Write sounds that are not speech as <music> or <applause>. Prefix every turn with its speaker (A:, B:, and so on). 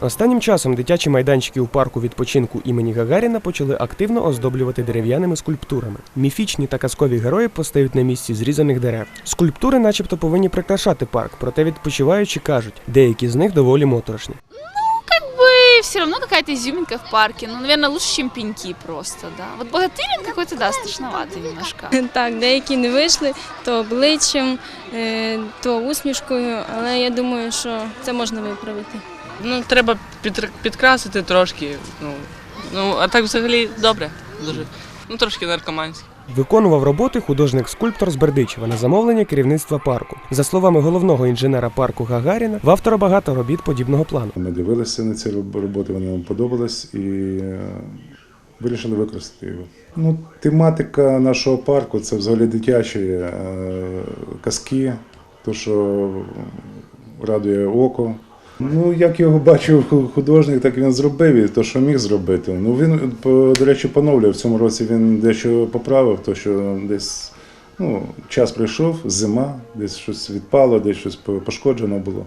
A: Останнім часом дитячі майданчики у парку відпочинку імені Гагаріна почали активно оздоблювати дерев'яними скульптурами. Міфічні та казкові герої постають на місці зрізаних дерев. Скульптури, начебто, повинні прикрашати парк, проте відпочиваючі кажуть, деякі з них доволі моторошні.
B: как бы все равно какая-то изюминка в парке. Ну, наверное, лучше, чем пеньки просто, да. Вот богатырь, он какой-то, да, страшноватый немножко. <laughs>
C: Так, деякі не вийшли, то обличчям, е, то усмішкою, але я думаю, що це можна виправити.
D: Ну, треба підр- підкрасити трошки. Ну, ну, а так взагалі добре. Дуже. Ну, трошки наркоманське.
A: Виконував роботи художник-скульптор з Бердичева на замовлення керівництва парку. За словами головного інженера парку Гагаріна, в автора багато робіт подібного плану.
E: Ми дивилися на ці роботи, вони нам подобались і е, вирішили використати його. Ну, тематика нашого парку це взагалі дитячі е, казки, то, що радує око. Ну, як його бачив художник, так він зробив і то, що міг зробити. Ну, він, до речі, поновлює. В цьому році він дещо поправив, то що десь ну, час прийшов, зима, десь щось відпало, десь щось пошкоджено було.